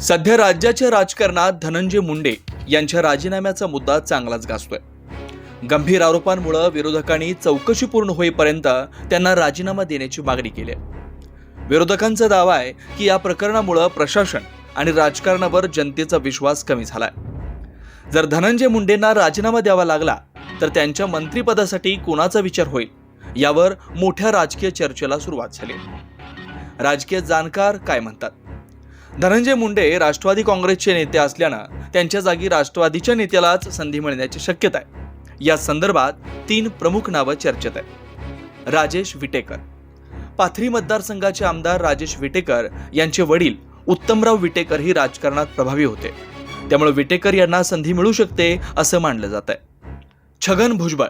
सध्या राज्याच्या राजकारणात धनंजय मुंडे यांच्या राजीनाम्याचा मुद्दा चांगलाच गाजतोय. गंभीर आरोपांमुळे विरोधकांनी चौकशी पूर्ण होईपर्यंत त्यांना राजीनामा देण्याची मागणी केली आहे. विरोधकांचा दावा आहे की या प्रकरणामुळे प्रशासन आणि राजकारणावर जनतेचा विश्वास कमी झालाय. जर धनंजय मुंडेंना राजीनामा द्यावा लागला तर त्यांच्या मंत्रिपदासाठी कोणाचा विचार होईल? यावर मोठ्या राजकीय चर्चेला सुरुवात झाली. राजकीय जाणकार काय म्हणतात? धनंजय मुंडे राष्ट्रवादी काँग्रेसचे नेते असल्यानं त्यांच्या जागी राष्ट्रवादीच्या नेत्यालाच संधी मिळण्याची शक्यता आहे. या संदर्भात तीन प्रमुख नावं चर्चेत आहेत. राजेश विटेकर. पाथरी मतदारसंघाचे आमदार राजेश विटेकर यांचे वडील उत्तमराव विटेकर ही राजकारणात प्रभावी होते. त्यामुळे विटेकर यांना संधी मिळू शकते असं मानलं जात आहे. छगन भुजबळ.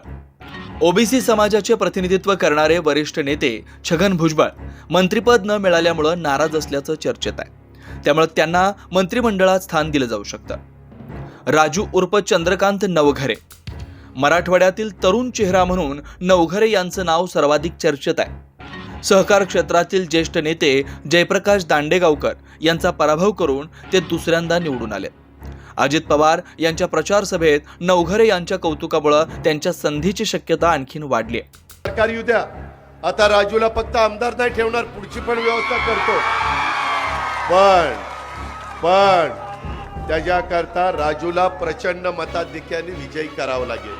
ओबीसी समाजाचे प्रतिनिधित्व करणारे वरिष्ठ नेते छगन भुजबळ मंत्रिपद न मिळाल्यामुळं नाराज असल्याचं चर्चेत आहे. त्यामुळे त्यांना मंत्रिमंडळात स्थान दिलं जाऊ शकतं. राजू उर्फ चंद्रकांत नवघरे. मराठवाड्यातील तरुण चेहरा म्हणून नवघरे यांचं नाव सर्वाधिक चर्चेत आहे. सहकार क्षेत्रातील ज्येष्ठ नेते जयप्रकाश दांडेगावकर यांचा पराभव करून ते दुसऱ्यांदा निवडून आले. अजित पवार यांच्या प्रचार सभेत नवघरे यांच्या कौतुकामुळे त्यांच्या संधीची शक्यता आणखीन वाढली आहे. सरकार येऊ द्या. आता राजूला फक्त आमदार नाही ठेवणार पुढची पण व्यवस्था करतो. पण पण त्याच्याकरता राजूला प्रचंड मताधिक्याने विजयी करावं लागेल.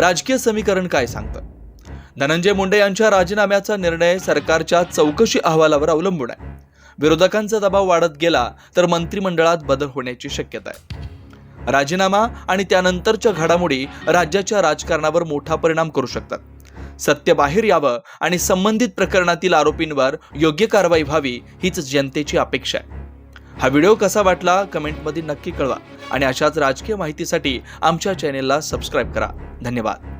राजकीय समीकरण काय सांगतं? धनंजय मुंडे यांच्या राजीनाम्याचा निर्णय सरकारच्या चौकशी अहवालावर अवलंबून आहे. विरोधकांचा दबाव वाढत गेला तर मंत्रिमंडळात बदल होण्याची शक्यता आहे. राजीनामा आणि त्यानंतरच्या घडामोडी राज्याच्या राजकारणावर मोठा परिणाम करू शकतात. सत्य बाहेर यावं आणि संबंधित प्रकरणातील आरोपींवर योग्य कारवाई व्हावी हीच जनतेची अपेक्षा आहे. हा व्हिडिओ कसा वाटला कमेंटमध्ये नक्की कळवा आणि अशाच राजकीय माहितीसाठी आमच्या चॅनेलला सबस्क्राईब करा. धन्यवाद.